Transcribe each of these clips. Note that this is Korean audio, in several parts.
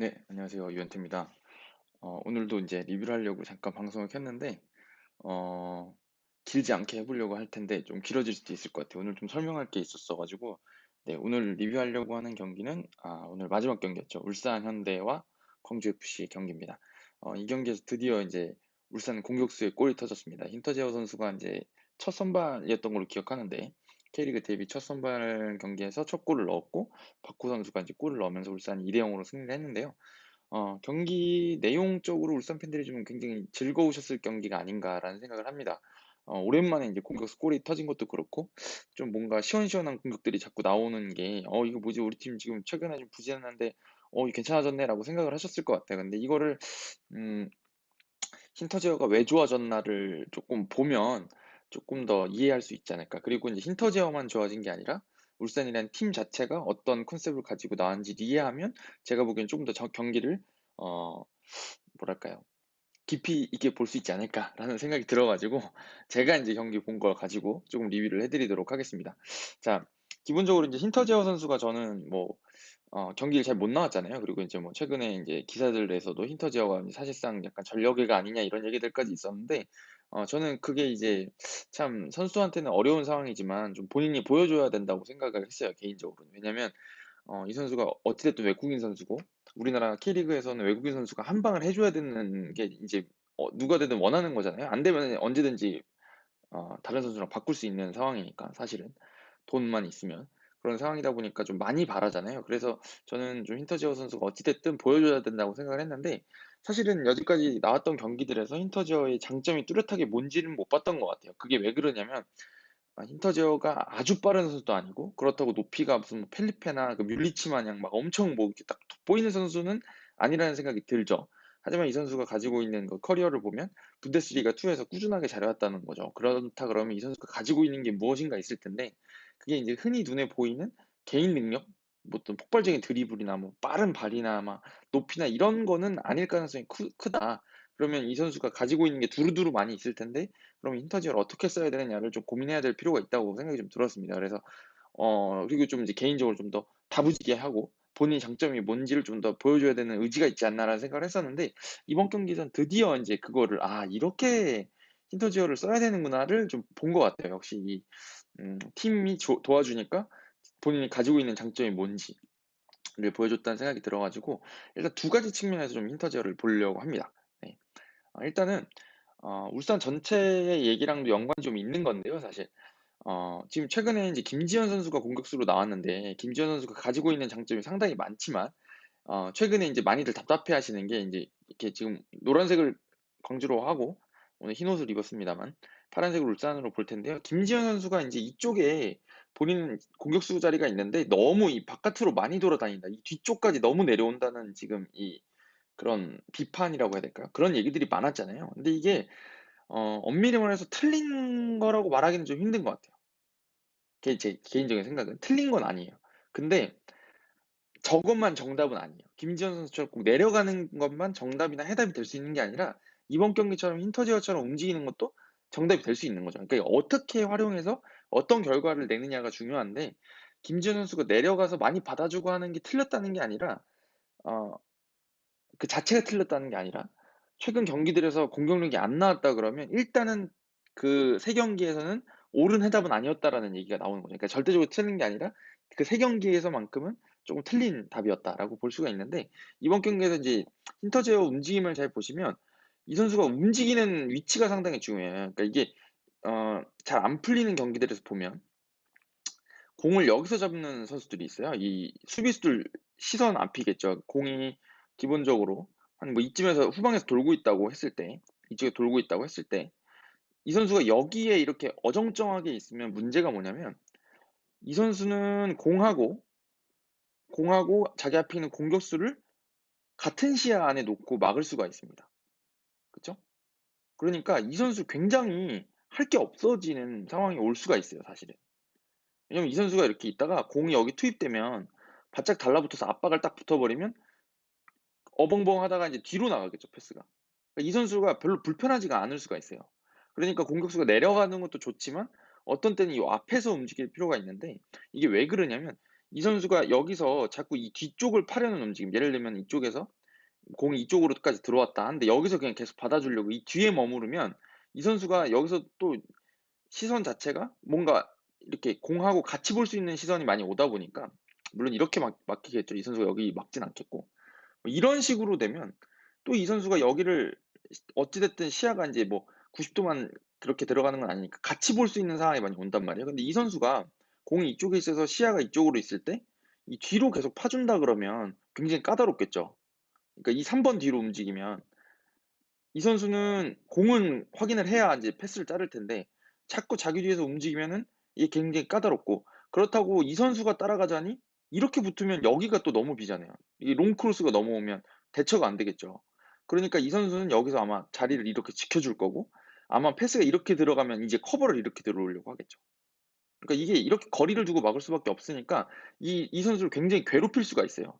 네, 안녕하세요. 유현태입니다. 어, 오늘도 이제 리뷰를 하려고 잠깐 방송을 켰는데, 어, 길지 않게 해보려고 할 텐데, 좀 길어질 수도 있을 것 같아요. 오늘 좀 설명할 게 있었어가지고, 네, 오늘 리뷰하려고 하는 경기는, 아, 오늘 마지막 경기였죠. 울산 현대와 광주FC 경기입니다. 어, 이 경기에서 드디어 이제 울산 공격수의 골이 터졌습니다. 힌터제어 선수가 이제 첫 선발이었던 걸로 기억하는데, K리그 데뷔 첫 선발 경기에서 첫 골을 넣었고, 박호 선수가 이제 골을 넣으면서 울산이 2대 0으로 승리를 했는데요. 어, 경기 내용적으로 울산 팬들이 좀 굉장히 즐거우셨을 경기가 아닌가라는 생각을 합니다. 어, 오랜만에 이제 공격수 골이 터진 것도 그렇고, 좀 뭔가 시원시원한 공격들이 자꾸 나오는 게, 어, 이거 뭐지? 우리 팀 지금 최근에 좀 부진했는데, 어, 괜찮아졌네라고 생각을 하셨을 것 같아요. 근데 이거를, 음, 힌터제어가 왜 좋아졌나를 조금 보면 조금 더 이해할 수 있지 않을까. 그리고 이제 힌터 제어만 좋아진 게 아니라 울산이라는 팀 자체가 어떤 컨셉을 가지고 나왔는지 이해하면 제가 보기엔 조금 더 경기를 어 뭐랄까요 깊이 있게 볼 수 있지 않을까라는 생각이 들어가지고 제가 이제 경기 본 걸 가지고 조금 리뷰를 해드리도록 하겠습니다. 자 기본적으로 이제 힌터제어 선수가 저는 뭐 어, 경기를 잘 못 나왔잖아요. 그리고 이제 뭐 최근에 이제 기사들에서도 힌터제어가 사실상 약간 전력외가 아니냐 이런 얘기들까지 있었는데 어, 저는 그게 이제 참 선수한테는 어려운 상황이지만 좀 본인이 보여줘야 된다고 생각을 했어요 개인적으로는. 왜냐면 어, 이 선수가 어찌됐든 외국인 선수고 우리나라 K리그에서는 외국인 선수가 한 방을 해줘야 되는 게 이제 어, 누가 되든 원하는 거잖아요. 안 되면 언제든지 어, 다른 선수랑 바꿀 수 있는 상황이니까 사실은 돈만 있으면 그런 상황이다 보니까 좀 많이 바라잖아요. 그래서 저는 좀 힌터지어 선수가 어찌됐든 보여줘야 된다고 생각을 했는데 사실은 여지까지 나왔던 경기들에서 힌터지어의 장점이 뚜렷하게 뭔지는 못 봤던 것 같아요. 그게 왜 그러냐면 아, 힌터지어가 아주 빠른 선수도 아니고 그렇다고 높이가 무슨 뭐 펠리페나 그 뮬리치 마냥 막 엄청 뭐 이렇게 딱 돋보이는 선수는 아니라는 생각이 들죠. 하지만 이 선수가 가지고 있는 그 커리어를 보면 분데스리가 2에서 꾸준하게 잘해왔다는 거죠. 그렇다 그러면 이 선수가 가지고 있는 게 무엇인가 있을 텐데 그게 이제 흔히 눈에 보이는 개인 능력, 뭐 어떤 폭발적인 드리블이나 뭐 빠른 발이나 막 높이나 이런 거는 아닐 가능성이 크, 크다. 그러면 이 선수가 가지고 있는 게 두루두루 많이 있을 텐데 그럼 인터지어를 어떻게 써야 되느냐를 좀 고민해야 될 필요가 있다고 생각이 좀 들었습니다. 그래서 어 그리고 좀 이제 개인적으로 좀 더 다부지게 하고 본인 장점이 뭔지를 좀 더 보여줘야 되는 의지가 있지 않나라는 생각을 했었는데 이번 경기에서는 드디어 이제 그거를 아 이렇게 힌터지어를 써야 되는구나를 좀 본 것 같아요. 역시 이 음, 팀이 조, 도와주니까 본인이 가지고 있는 장점이 뭔지를 보여줬다는 생각이 들어가지고 일단 두 가지 측면에서 좀 힌터지어를 보려고 합니다. 네. 어, 일단은 어, 울산 전체의 얘기랑도 연관이 좀 있는 건데요, 사실. 어, 지금 최근에 이제 김지현 선수가 공격수로 나왔는데 김지현 선수가 가지고 있는 장점이 상당히 많지만 어, 최근에 이제 많이들 답답해 하시는 게 이제 이렇게 지금 노란색을 광주로 하고 오늘 흰 옷을 입었습니다만 파란색을 울산으로 볼 텐데요. 김지현 선수가 이제 이쪽에 본인 공격수 자리가 있는데 너무 이 바깥으로 많이 돌아다닌다. 이 뒤쪽까지 너무 내려온다는 지금 이 그런 비판이라고 해야 될까요? 그런 얘기들이 많았잖아요. 근데 이게 어, 엄밀히 말해서 틀린 거라고 말하기는 좀 힘든 것 같아요. 제 개인적인 생각은 틀린 건 아니에요. 근데 저것만 정답은 아니에요. 김지현 선수처럼 꼭 내려가는 것만 정답이나 해답이 될 수 있는 게 아니라 이번 경기처럼 힌터지어처럼 움직이는 것도 정답이 될 수 있는 거죠. 그러니까 어떻게 활용해서 어떤 결과를 내느냐가 중요한데 김지현 선수가 내려가서 많이 받아주고 하는 게 틀렸다는 게 아니라 어, 그 자체가 틀렸다는 게 아니라 최근 경기들에서 공격력이 안 나왔다 그러면 일단은 그 세 경기에서는 옳은 해답은 아니었다라는 얘기가 나오는 거죠. 그러니까 절대적으로 틀린 게 아니라 그 세 경기에서만큼은 조금 틀린 답이었다라고 볼 수가 있는데 이번 경기에서 이제 힌터제어 움직임을 잘 보시면 이 선수가 움직이는 위치가 상당히 중요해요. 그러니까 이게 어, 잘 안 풀리는 경기들에서 보면 공을 여기서 잡는 선수들이 있어요. 이 수비수들 시선 앞이겠죠. 공이 기본적으로 한 뭐 이쯤에서 후방에서 돌고 있다고 했을 때, 이쪽에 돌고 있다고 했을 때, 이 선수가 여기에 이렇게 어정쩡하게 있으면 문제가 뭐냐면 이 선수는 공하고 공하고 자기 앞에 있는 공격수를 같은 시야 안에 놓고 막을 수가 있습니다. 그쵸? 그러니까 이 선수 굉장히 할 게 없어지는 상황이 올 수가 있어요, 사실은. 왜냐면 이 선수가 이렇게 있다가 공이 여기 투입되면 바짝 달라붙어서 압박을 딱 붙어버리면 어벙벙 하다가 이제 뒤로 나가겠죠, 패스가. 그러니까 이 선수가 별로 불편하지가 않을 수가 있어요. 그러니까 공격수가 내려가는 것도 좋지만 어떤 때는 이 앞에서 움직일 필요가 있는데 이게 왜 그러냐면 이 선수가 여기서 자꾸 이 뒤쪽을 파려는 움직임 예를 들면 이쪽에서 공이 이쪽으로까지 들어왔다 하는데 여기서 그냥 계속 받아 주려고 이 뒤에 머무르면 이 선수가 여기서 또 시선 자체가 뭔가 이렇게 공하고 같이 볼 수 있는 시선이 많이 오다 보니까 물론 이렇게 막 막히겠죠. 이 선수가 여기 막진 않겠고. 뭐 이런 식으로 되면 또 이 선수가 여기를 어찌 됐든 시야가 인제 뭐 90 도만 그렇게 들어가는 건 아니니까 같이 볼 수 있는 상황이 많이 온단 말이에요. 근데 이 선수가 공이 이쪽에 있어서 시야가 이쪽으로 있을 때 이 뒤로 계속 파 준다 그러면 굉장히 까다롭겠죠. 그러니까 이 3번 뒤로 움직이면 이 선수는 공은 확인을 해야 인제 패스를 자를 텐데 자꾸 자기 뒤에서 움직이면은 이게 굉장히 까다롭고 그렇다고 이 선수가 따라가자니 이렇게 붙으면 여기가 또 너무 비잖아요. 이게 롱 크로스가 넘어오면 대처가 안 되겠죠. 그러니까 이 선수는 여기서 아마 자리를 이렇게 지켜줄 거고 아마 패스가 이렇게 들어가면 이제 커버를 이렇게 들어오려고 하겠죠. 그러니까 이게 이렇게 거리를 두고 막을 수밖에 없으니까 이 이 선수를 굉장히 괴롭힐 수가 있어요.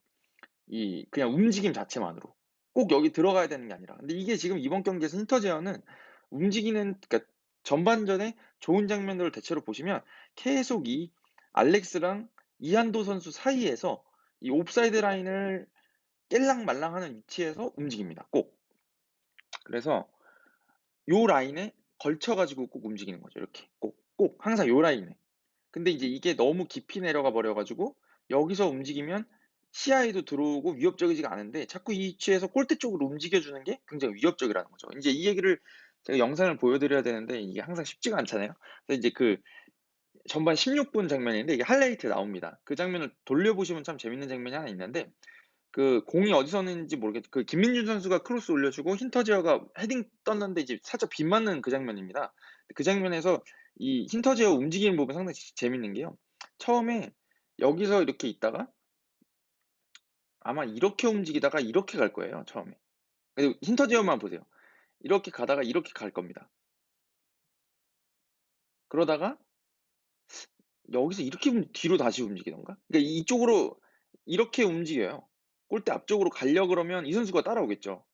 이 그냥 움직임 자체만으로. 꼭 여기 들어가야 되는 게 아니라. 근데 이게 지금 이번 경기에서 힌터 제어는 움직이는 그러니까 전반전에 좋은 장면들을 대체로 보시면 계속 이 알렉스랑 이한도 선수 사이에서 이 옵사이드 라인을 깰랑 말랑하는 위치에서 움직입니다. 꼭. 그래서 요 라인에 걸쳐 가지고 꼭 움직이는 거죠. 이렇게 꼭, 꼭 항상 요 라인에. 근데 이제 이게 너무 깊이 내려가 버려 가지고 여기서 움직이면 시야에도 들어오고 위협적이지가 않은데 자꾸 이 위치에서 골대 쪽으로 움직여 주는 게 굉장히 위협적이라는 거죠. 인제 이 얘기를 제가 영상을 보여 드려야 되는데 이게 항상 쉽지가 않잖아요. 그래서 이제 그 전반 16분 장면인데 이게 하이라이트 나옵니다. 그 장면을 돌려 보시면 참 재밌는 장면이 하나 있는데 그 공이 어디서 왔는지 모르겠 그 김민준 선수가 크로스 올려주고 힌터지어가 헤딩 떴는데 이제 살짝 빗 맞는 그 장면입니다. 그 장면에서 이 힌터지어 움직이는 부분이 상당히 재밌는 게요. 처음에 여기서 이렇게 있다가 아마 이렇게 움직이다가 이렇게 갈 거예요, 처음에. 그리고 힌터지어만 보세요. 이렇게 가다가 이렇게 갈 겁니다. 그러다가 여기서 이렇게 움 뒤로 다시 움직이던가? 그러니까 이쪽으로 이렇게 움직여요. 골대 앞쪽으로 가려 그러면 이 선수가 따라오겠죠.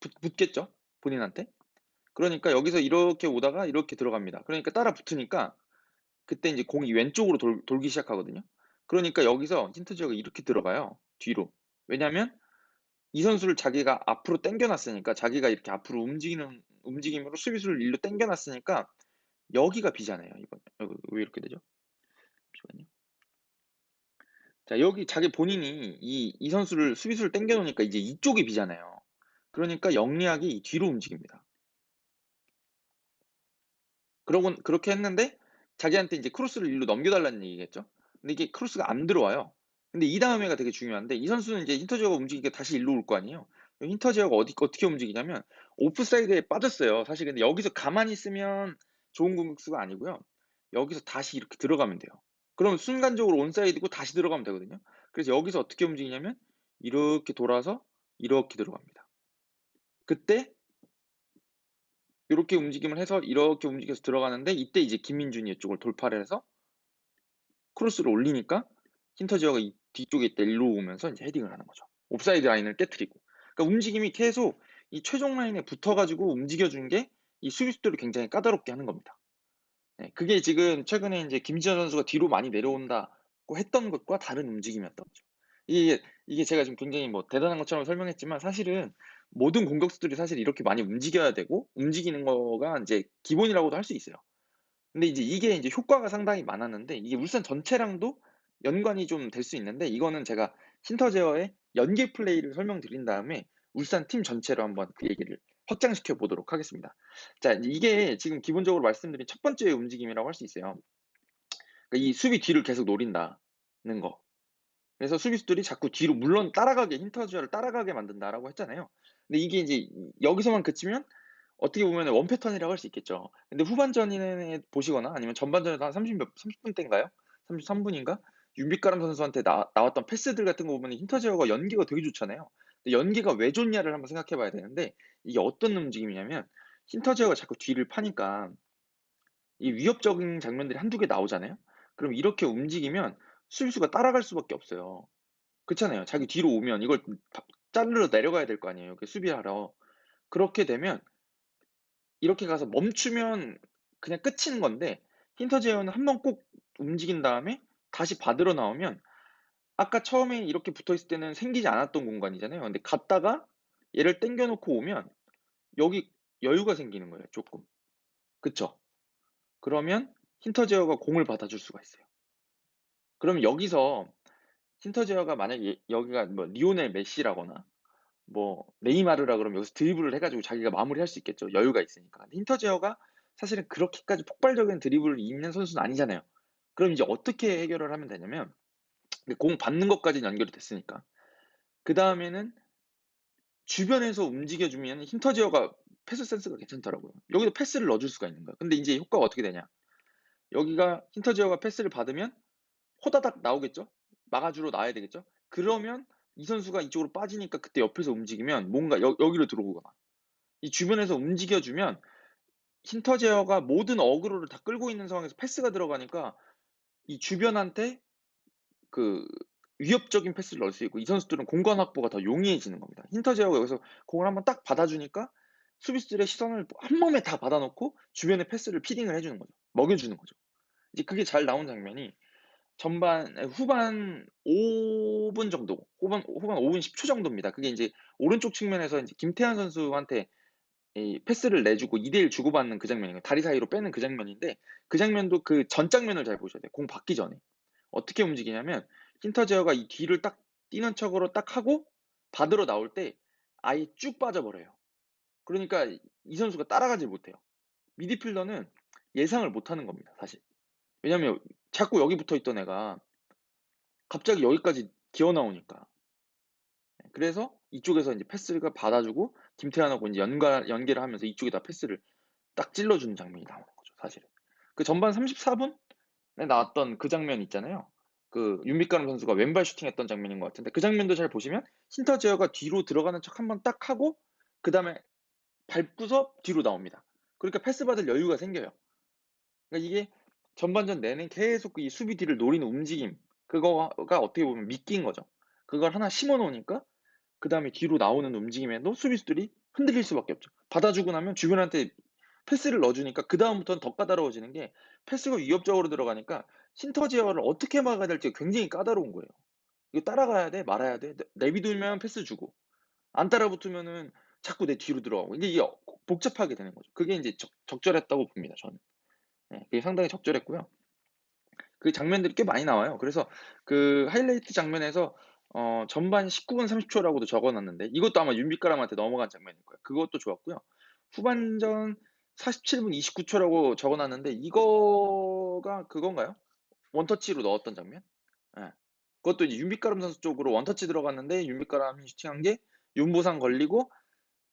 붙 붙겠죠, 본인한테. 그러니까 여기서 이렇게 오다가 이렇게 들어갑니다. 그러니까 따라 붙으니까 그때 인제 공이 왼쪽으로 돌 돌기 시작하거든요. 그러니까 여기서 힌트지어가 이렇게 들어가요, 뒤로. 왜냐면 이 선수를 자기가 앞으로 당겨 놨으니까 자기가 이렇게 앞으로 움직이는 움직임으로 수비수를 일로 당겨 놨으니까 여기가 비잖아요, 이번에. 여기 왜 이렇게 되죠? 잠시만요. 자 여기 자기 본인이 이 이 선수를 수비수를 당겨 놓으니까 이제 이쪽이 비잖아요. 그러니까 영리하게 이 뒤로 움직입니다. 그러곤 그렇게 했는데 자기한테 인제 크로스를 일로 넘겨 달라는 얘기겠죠. 근데 이게 크로스가 안 들어와요. 근데 이 다음에가 되게 중요한데 이 선수는 인제 힌터지어가 움직이니까 다시 일로 올 거 아니에요. 그럼 힌터지어가 어디 어떻게 움직이냐면 오프사이드에 빠졌어요. 사실 근데 여기서 가만히 있으면 좋은 공격수가 아니고요. 여기서 다시 이렇게 들어가면 돼요. 그럼 순간적으로 온사이드고 다시 들어가면 되거든요. 그래서 여기서 어떻게 움직이냐면 이렇게 돌아서 이렇게 들어갑니다. 그때 요렇게 움직임을 해서 이렇게 움직여서 들어가는데 이때 이제 김민준이 이쪽을 돌파를 해서 크로스를 올리니까 힌터지어가 이 뒤쪽에 일로 오면서 인제 헤딩을 하는 거죠. 옵사이드 라인을 깨트리고. 그러니까 움직임이 계속 이 최종 라인에 붙어 가지고 움직여 준 게 이 수비수들을 굉장히 까다롭게 하는 겁니다. 네, 그게 지금 최근에 인제 김지현 선수가 뒤로 많이 내려온다고 했던 것과 다른 움직임이었던 거죠. 이게 이게 제가 지금 굉장히 뭐 대단한 것처럼 설명했지만 사실은 모든 공격수들이 사실 이렇게 많이 움직여야 되고 움직이는 거가 인제 기본이라고도 할 수 있어요. 근데 이제 이게 인제 효과가 상당히 많았는데 이게 울산 전체랑도 연관이 좀 될 수 있는데 이거는 제가 신터제어의 연계 플레이를 설명드린 다음에 울산 팀 전체로 한번 그 얘기를 확장시켜 보도록 하겠습니다. 자 이게 지금 기본적으로 말씀드린 첫 번째 움직임이라고 할 수 있어요. 그러니까 이 수비 뒤를 계속 노린다는 거. 그래서 수비수들이 자꾸 뒤로 물론 따라가게 힌터지어를 따라가게 만든다라고 했잖아요. 근데 이게 인제 여기서만 그치면 어떻게 보면은 원 패턴이라고 할 수 있겠죠. 근데 후반전에 보시거나 아니면 전반전에도 한 30몇 30분 땐가요? 33 분인가? 윤빛가람 선수한테 나 나왔던 패스들 같은 거 보면은 힌터지어가 연계가 되게 좋잖아요. 근데 연계가 왜 좋냐를 한번 생각해 봐야 되는데 이게 어떤 움직임이냐면 힌터지어가 자꾸 뒤를 파니까 이 위협적인 장면들이 1-2개 나오잖아요. 그럼 이렇게 움직이면 수비수가 따라갈 수밖에 없어요. 그렇잖아요. 자기 뒤로 오면 이걸 다 자르러 내려가야 될 거 아니에요, 그 수비하러. 그렇게 되면 이렇게 가서 멈추면 그냥 끝인 건데 힌터 제어는 한 번 꼭 움직인 다음에 다시 받으러 나오면 아까 처음에 이렇게 붙어 있을 때는 생기지 않았던 공간이잖아요. 근데 갔다가 얘를 당겨 놓고 오면 여기 여유가 생기는 거예요, 조금. 그쵸? 그러면 힌터 제어가 공을 받아줄 수가 있어요. 그럼 여기서 힌터 제어가 만약에 여기가 뭐 리오넬 메시라거나 뭐 네이마르라 그러면 여기서 드리블을 해가지고 자기가 마무리할 수 있겠죠. 여유가 있으니까. 근데 힌터 제어가 사실은 그렇게까지 폭발적인 드리블을 있는 선수는 아니잖아요. 그럼 이제 어떻게 해결을 하면 되냐면 공 받는 것까지는 연결이 됐으니까 그 다음에는 주변에서 움직여주면 힌터 제어가 패스 센스가 괜찮더라고요. 여기도 패스를 넣어줄 수가 있는 거야. 근데 이제 효과가 어떻게 되냐? 여기가 힌터 제어가 패스를 받으면 호다닥 나오겠죠? 막아주러 나와야 되겠죠? 그러면 이 선수가 이쪽으로 빠지니까 그때 옆에서 움직이면 뭔가 여, 여기로 들어오거나 이 주변에서 움직여주면 힌터 제어가 모든 어그로를 다 끌고 있는 상황에서 패스가 들어가니까 이 주변한테 그 위협적인 패스를 넣을 수 있고 이 선수들은 공간 확보가 더 용이해지는 겁니다. 힌터 제어가 여기서 공을 한번 딱 받아주니까 수비수들의 시선을 한 몸에 다 받아놓고 주변에 패스를 피딩을 해주는 거죠. 먹여주는 거죠. 이제 그게 잘 나온 장면이 전반 후반 5분 정도, 후반 후반 5분 10초 정도입니다. 그게 이제 오른쪽 측면에서 이제 김태환 선수한테 이 패스를 내주고 2대1 주고받는 그 장면이에요. 다리 사이로 빼는 그 장면인데 그 장면도 그 전 장면을 잘 보셔야 돼요. 공 받기 전에 어떻게 움직이냐면 힌터제어가 이 뒤를 딱 뛰는 척으로 딱 하고 받으러 나올 때 아예 쭉 빠져버려요. 그러니까 이 선수가 따라가지 못해요. 미드필더는 예상을 못하는 겁니다, 사실. 왜냐면 자꾸 여기 붙어 있던 애가 갑자기 여기까지 기어 나오니까. 그래서 이쪽에서 이제 패스가 받아주고 김태환하고 이제 연가, 연계를 하면서 이쪽에다 패스를 딱 찔러주는 장면이 나오는 거죠, 사실은. 그 전반 34분에 나왔던 그 장면 있잖아요. 그 윤빛가람 선수가 왼발 슈팅했던 장면인 것 같은데 그 장면도 잘 보시면 힌터제어가 뒤로 들어가는 척 한번 딱 하고 그 다음에 밟고서 뒤로 나옵니다. 그러니까 패스 받을 여유가 생겨요. 그러니까 이게 전반전 내내 계속 이 수비 뒤를 노리는 움직임 그거가 어떻게 보면 미끼인 거죠. 그걸 하나 심어 놓으니까 그 다음에 뒤로 나오는 움직임에도 수비수들이 흔들릴 수밖에 없죠. 받아주고 나면 주변한테 패스를 넣어주니까 그 다음부터는 더 까다로워지는 게 패스가 위협적으로 들어가니까 신터 제어를 어떻게 막아야 될지 굉장히 까다로운 거예요. 이거 따라가야 돼, 말아야 돼. 내비두면 패스 주고 안 따라붙으면은 자꾸 내 뒤로 들어가고 이게 복잡하게 되는 거죠. 그게 이제 적, 절했다고 봅니다. 저는. 네, 그게 상당히 적절했고요. 그 장면들이 꽤 많이 나와요. 그래서 그 하이라이트 장면에서 어, 전반 19분 30초라고도 적어놨는데 이것도 아마 윤빛가람한테 넘어간 장면일 거예요. 그것도 좋았고요. 후반전 47분 29초라고 적어놨는데 이거가 그건가요? 원터치로 넣었던 장면? 예. 그것도 윤빛가람 선수 쪽으로 원터치 들어갔는데 윤빛가람이 슈팅한 게 윤보상 걸리고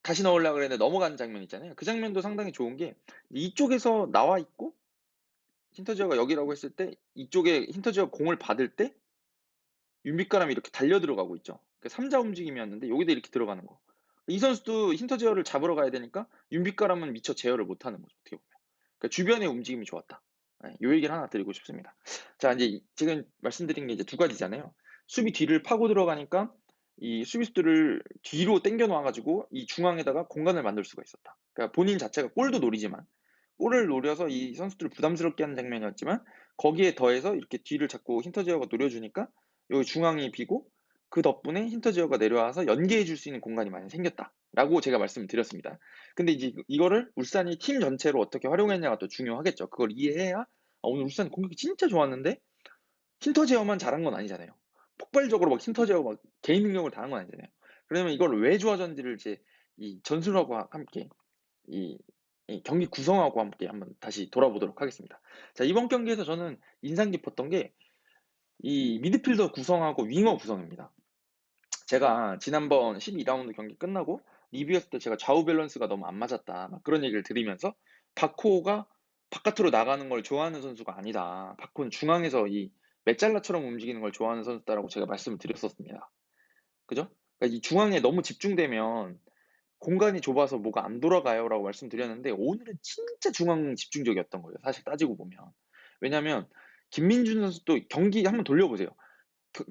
다시 넣으려고 그랬는데 넘어가는 장면 있잖아요. 그 장면도 상당히 좋은 게 이쪽에서 나와 있고 힌터지어가 여기라고 했을 때 이쪽에 힌터지어가 공을 받을 때 윤빛가람이 이렇게 달려 들어가고 있죠. 그 3자 움직임이었는데 여기도 이렇게 들어가는 거. 이 선수도 힌터 제어를 잡으러 가야 되니까 윤빛가람은 미처 제어를 못하는 거죠. 어떻게 보면. 그러니까 주변의 움직임이 좋았다. 네, 요 얘기를 하나 드리고 싶습니다. 자, 이제 지금 말씀드린 게 이제 두 가지잖아요. 수비 뒤를 파고 들어가니까 이 수비수들을 뒤로 당겨 놔가지고 이 중앙에다가 공간을 만들 수가 있었다. 그러니까 본인 자체가 골도 노리지만 골을 노려서 이 선수들을 부담스럽게 하는 장면이었지만 거기에 더해서 이렇게 뒤를 자꾸 힌터 제어가 노려주니까 여기 중앙이 비고 그 덕분에 힌터제어가 내려와서 연계해 줄 수 있는 공간이 많이 생겼다. 라고 제가 말씀을 드렸습니다. 근데 이제 이거를 울산이 팀 전체로 어떻게 활용했냐가 또 중요하겠죠. 그걸 이해해야 아, 오늘 울산 공격이 진짜 좋았는데 힌터제어만 잘한 건 아니잖아요. 폭발적으로 막 힌터제어 막 개인 능력을 다한 건 아니잖아요. 그러면 이걸 왜 좋아졌는지를 이제 이 전술하고 함께 이, 이 경기 구성하고 함께 한번 다시 돌아보도록 하겠습니다. 자 이번 경기에서 저는 인상 깊었던 게 이 미드필더 구성하고 윙어 구성입니다. 제가 지난번 12라운드 경기 끝나고 리뷰했을 때 제가 좌우 밸런스가 너무 안 맞았다. 막 그런 얘기를 드리면서 바코가 바깥으로 나가는 걸 좋아하는 선수가 아니다. 바코는 중앙에서 이 메잘라처럼 움직이는 걸 좋아하는 선수다라고 제가 말씀을 드렸었습니다. 그죠? 그러니까 이 중앙에 너무 집중되면 공간이 좁아서 뭐가 안 돌아가요라고 말씀드렸는데 오늘은 진짜 중앙 집중적이었던 거예요. 사실 따지고 보면. 왜냐면 김민준 선수도 경기 한번 돌려보세요.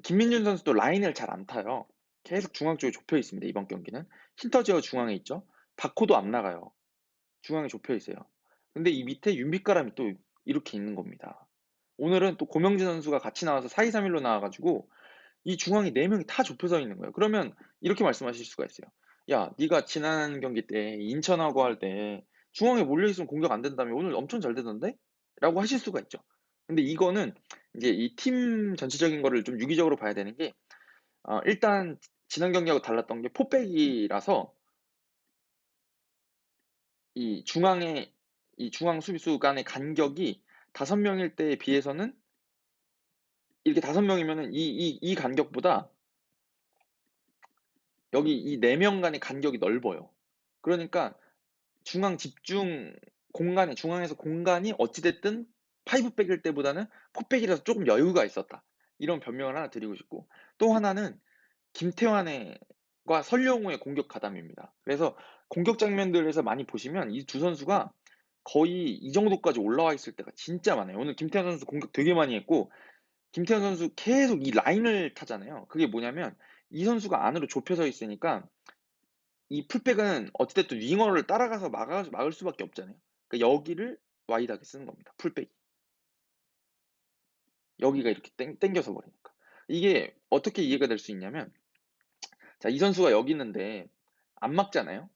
김민준 선수도 라인을 잘 안 타요. 계속 중앙 쪽에 좁혀 있습니다. 이번 경기는 힌터지어 중앙에 있죠. 바코도 안 나가요. 중앙에 좁혀 있어요. 근데 이 밑에 윤빛가람이 또 이렇게 있는 겁니다. 오늘은 또 고명진 선수가 같이 나와서 4-2-3-1로 나와 가지고 이 중앙이 4 명이 다 좁혀져 있는 거예요. 그러면 이렇게 말씀하실 수가 있어요. "야 네가 지난 경기 때 인천하고 할 때 중앙에 몰려 있으면 공격 안 된다며 오늘 엄청 잘 되던데?" 라고 하실 수가 있죠. 근데 이거는 이제 이 팀 전체적인 거를 좀 유기적으로 봐야 되는 게 어 일단 지난 경기하고 달랐던 게 포백이라서 이 중앙에 이 중앙 수비수 간의 간격이 5 명일 때에 비해서는 이렇게 5 명이면은 이 이 이 간격보다 여기 이 4명 간의 간격이 넓어요. 그러니까 중앙 집중 공간이 중앙에서 공간이 어찌 됐든 5백일 때보다는 4백이라서 쪼금 여유가 있었다. 이런 변명을 하나 드리고 싶고 또 하나는 김태환의 과 설령우의 공격 가담입니다. 그래서 공격 장면들에서 많이 보시면 이 두 선수가 거의 이 정도까지 올라와 있을 때가 진짜 많아요. 오늘 김태환 선수 공격 되게 많이 했고 김태환 선수 계속 이 라인을 타잖아요. 그게 뭐냐면 이 선수가 안으로 좁혀져 있으니까 이 풀백은 어찌 됐든 윙어를 따라가서 막아 막을 수밖에 없잖아요. 그러니까 여기를 와이드하게 쓰는 겁니다, 풀백이. 여기가 이렇게 땡 땡겨서 버리니까. 이게 어떻게 이해가 될 수 있냐면 자 이 선수가 여기 있는데 안 막잖아요.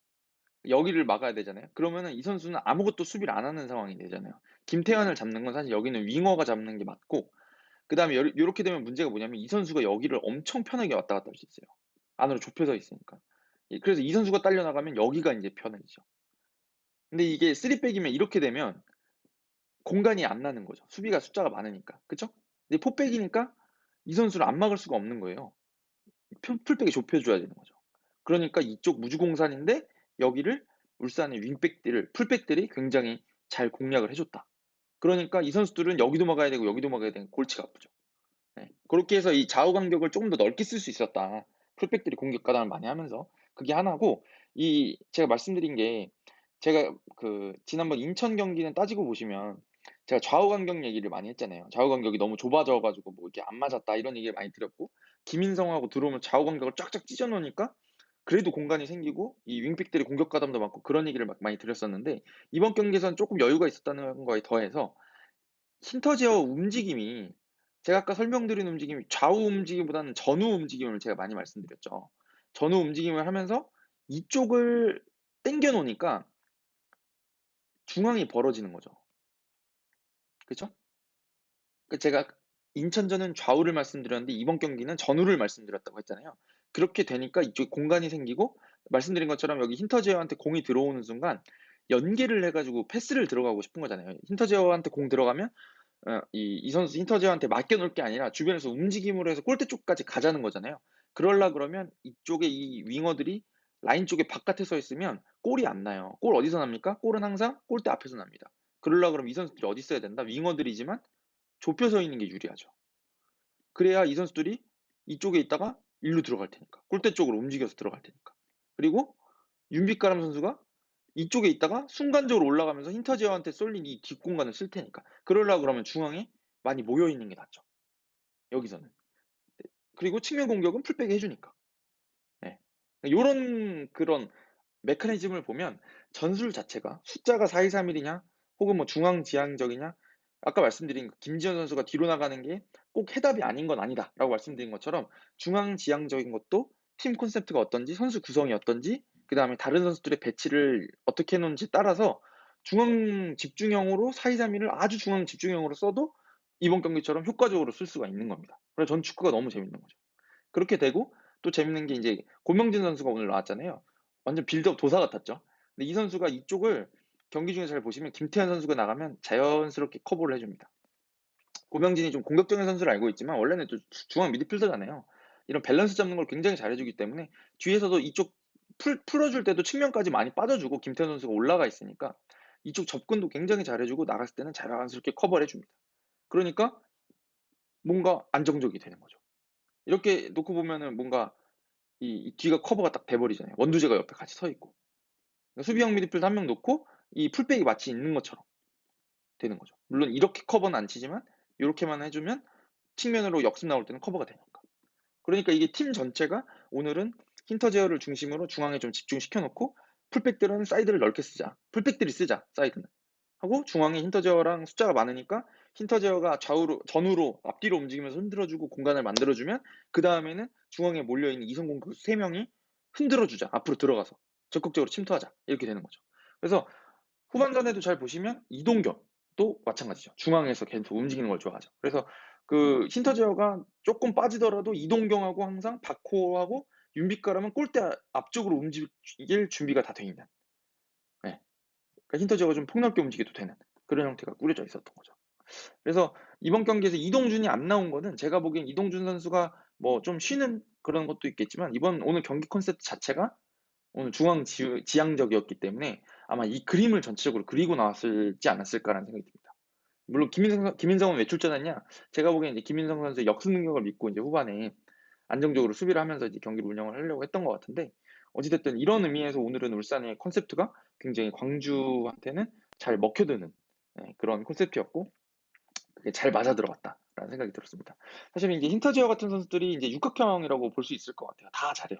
여기를 막아야 되잖아요. 그러면은 이 선수는 아무것도 수비를 안 하는 상황이 되잖아요. 김태환을 잡는 건 사실 여기는 윙어가 잡는 게 맞고 그 다음에 요 요렇게 되면 문제가 뭐냐면 이 선수가 여기를 엄청 편하게 왔다 갔다 할 수 있어요. 안으로 좁혀져 있으니까. 예 그래서 이 선수가 딸려 나가면 여기가 인제 편해지죠. 근데 이게 3백이면 이렇게 되면 공간이 안 나는 거죠. 수비가 숫자가 많으니까. 그쵸? 근데 4백이니까 이 선수를 안 막을 수가 없는 거예요. 풀 풀백이 좁혀 줘야 되는 거죠. 그러니까 이쪽 무주공산인데 여기를 울산의 윙백들을 풀백들이 굉장히 잘 공략을 해 줬다. 그러니까 이 선수들은 여기도 막아야 되고 여기도 막아야 되는 골치가 아프죠. 네. 그렇게 해서 이 좌우 간격을 조금 더 넓게 쓸 수 있었다. 풀백들이 공격 가담을 많이 하면서 그게 하나고 이 제가 말씀드린 게 제가 그 지난번 인천 경기는 따지고 보시면 제가 좌우 간격 얘기를 많이 했잖아요. 좌우 간격이 너무 좁아져 가지고 뭐 이렇게 안 맞았다 이런 얘기를 많이 드렸고 김인성하고 들어오면 좌우 간격을 쫙쫙 찢어 놓으니까 그래도 공간이 생기고 이 윙백들이 공격 가담도 많고 그런 얘기를 막 많이 드렸었는데 이번 경기에서는 쪼끔 여유가 있었다는 거에 더해서 힌터제어 움직임이 제가 아까 설명드린 움직임이 좌우 움직임보다는 전후 움직임을 제가 많이 말씀드렸죠. 전후 움직임을 하면서 이쪽을 당겨 놓으니까 중앙이 벌어지는 거죠. 그쵸? 그 제가 인천전은 좌우를 말씀드렸는데 이번 경기는 전후를 말씀드렸다고 했잖아요. 그렇게 되니까 이쪽에 공간이 생기고 말씀드린 것처럼 여기 힌터제어한테 공이 들어오는 순간 연계를 해 가지고 패스를 들어가고 싶은 거잖아요. 힌터제어한테 공 들어가면 어 이 이 선수 힌터제어한테 맡겨 놓을 게 아니라 주변에서 움직임으로 해서 골대 쪽까지 가자는 거잖아요. 그러려 그러면 이쪽에 이 윙어들이 라인 쪽에 바깥에 서 있으면 골이 안 나요. 골 어디서 납니까? 골은 항상 골대 앞에서 납니다. 그러려 그러면 이 선수들이 어디 있어야 된다? 윙어들이지만 좁혀서 있는 게 유리하죠. 그래야 이 선수들이 이쪽에 있다가 일로 들어갈 테니까. 골대 쪽으로 움직여서 들어갈 테니까. 그리고 윤빛가람 선수가 이쪽에 있다가 순간적으로 올라가면서 힌터제어한테 쏠린 이 뒷공간을 쓸 테니까. 그러려 그러면 중앙에 많이 모여 있는 게 낫죠. 여기서는. 네. 그리고 측면 공격은 풀백이 해 주니까. 예. 요런 그런 메커니즘을 보면 전술 자체가 숫자가 4-2-3-1이냐 혹은 뭐 중앙지향적이냐 아까 말씀드린 김지현 선수가 뒤로 나가는 게 꼭 해답이 아닌 건 아니다라고 말씀드린 것처럼 중앙지향적인 것도 팀 콘셉트가 어떤지 선수 구성이 어떤지 그 다음에 다른 선수들의 배치를 어떻게 해 놓은지 따라서 중앙 집중형으로 4-2-3-1을 아주 중앙 집중형으로 써도 이번 경기처럼 효과적으로 쓸 수가 있는 겁니다. 그래서 전 축구가 너무 재밌는 거죠. 그렇게 되고 또 재밌는 게 인제 고명진 선수가 오늘 나왔잖아요. 완전 빌드업 도사 같았죠. 근데 이 선수가 이쪽을 경기 중에 잘 보시면 김태현 선수가 나가면 자연스럽게 커버를 해 줍니다. 고명진이 좀 공격적인 선수를 알고 있지만 원래는 또 중앙 미드필더잖아요. 이런 밸런스 잡는 걸 굉장히 잘해 주기 때문에 뒤에서도 이쪽 풀 풀어 줄 때도 측면까지 많이 빠져 주고 김태현 선수가 올라가 있으니까 이쪽 접근도 굉장히 잘해 주고 나갔을 때는 자연스럽게 커버를 해 줍니다. 그러니까 뭔가 안정적이 되는 거죠. 이렇게 놓고 보면은 뭔가 이, 이 뒤가 커버가 딱 돼 버리잖아요. 원두재가 옆에 같이 서 있고. 그러니까 수비형 미드필더 한명 놓고 이 풀백이 마치 있는 것처럼 되는 거죠. 물론 이렇게 커버는 안 치지만 요렇게만 해 주면 측면으로 역습 나올 때는 커버가 되니까. 그러니까 이게 팀 전체가 오늘은 힌터 제어를 중심으로 중앙에 좀 집중시켜 놓고 풀백들은 사이드를 넓게 쓰자. 풀백들이 쓰자. 사이드는. 하고 중앙에 힌터 제어랑 숫자가 많으니까 힌터 제어가 좌우로 전후로 앞뒤로 움직이면서 흔들어 주고 공간을 만들어 주면 그 다음에는 중앙에 몰려 있는 이성 공격수 3명이 흔들어 주자 앞으로 들어가서 적극적으로 침투하자 이렇게 되는 거죠. 그래서 후반전에도 잘 보시면 이동경도 마찬가지죠. 중앙에서 계속 움직이는 걸 좋아하죠. 그래서 그 힌터제어가 조금 빠지더라도 이동경하고 항상 박호하고 윤빛가람은 골대 앞쪽으로 움직일 준비가 다 돼 있는. 네. 그러니까 힌터제어가 좀 폭넓게 움직여도 되는 그런 형태가 꾸려져 있었던 거죠. 그래서 이번 경기에서 이동준이 안 나온 거는 제가 보기엔 이동준 선수가 뭐 좀 쉬는 그런 것도 있겠지만 이번 오늘 경기 컨셉트 자체가 오늘 중앙 지, 지향적이었기 때문에 아마 이 그림을 전체적으로 그리고 나왔을지 않았을까라는 생각이 듭니다. 물론 김인성, 김인성은 왜 출전했냐? 제가 보기엔 이제 김인성 선수의 역습 능력을 믿고 이제 후반에 안정적으로 수비를 하면서 이제 경기를 운영을 하려고 했던 것 같은데 어찌됐든 이런 의미에서 오늘은 울산의 컨셉트가 굉장히 광주한테는 잘 먹혀드는 네, 그런 콘셉트였고 잘 맞아 들어갔다라는 생각이 들었습니다. 사실 이제 힌터지어 같은 선수들이 이제 육각형이라고 볼 수 있을 것 같아요. 다 잘해요.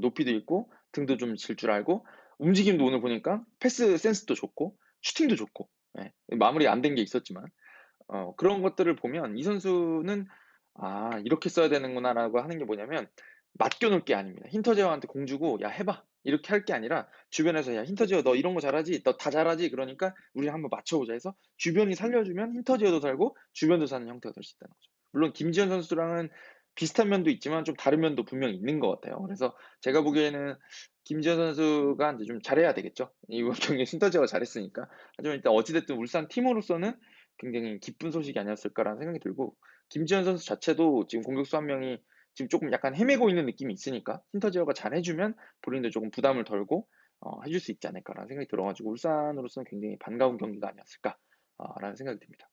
높이도 있고 등도 좀 질 줄 알고 움직임도 오늘 보니까 패스 센스도 좋고 슈팅도 좋고 네, 마무리 안 된 게 있었지만 어, 그런 것들을 보면 이 선수는 아 이렇게 써야 되는구나라고 하는 게 뭐냐면 맡겨놓을 게 아닙니다. 힌터제어한테 공 주고 야 해봐 이렇게 할 게 아니라 주변에서 야 힌터지어 너 이런 거 잘하지 너 다 잘하지 그러니까 우리 한번 맞춰보자 해서 주변이 살려주면 힌터지어도 살고 주변도 사는 형태가 될 수 있다는 거죠. 물론 김지현 선수랑은 비슷한 면도 있지만 좀 다른 면도 분명히 있는 것 같아요. 그래서 제가 보기에는 김지현 선수가 이제 좀 잘해야 되겠죠. 이번 경기에 힌터지어가 잘했으니까. 하지만 일단 어찌됐든 울산 팀으로서는 굉장히 기쁜 소식이 아니었을까라는 생각이 들고 김지현 선수 자체도 지금 공격수 한 명이 지금 조금 약간 헤매고 있는 느낌이 있으니까 힌터지어가 잘 해주면 본인도 조금 부담을 덜고 어, 해줄 수 있지 않을까라는 생각이 들어가지고 울산으로서는 굉장히 반가운 경기가 아니었을까라는 생각이 듭니다.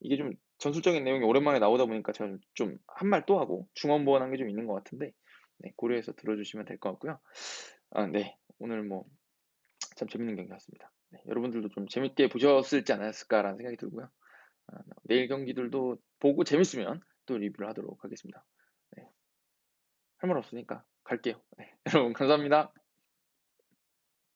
이게 좀 전술적인 내용이 오랜만에 나오다 보니까 저는 좀 한 말 또 하고 중원보원한 게 좀 있는 것 같은데 네, 고려해서 들어주시면 될 것 같고요. 아, 네 오늘 뭐 참 재밌는 경기였습니다. 네, 여러분들도 좀 재밌게 보셨을지 않았을까라는 생각이 들고요. 아, 내일 경기들도 보고 재밌으면 또 리뷰를 하도록 하겠습니다. 할말 없으니까 갈게요. 네, 여러분 감사합니다.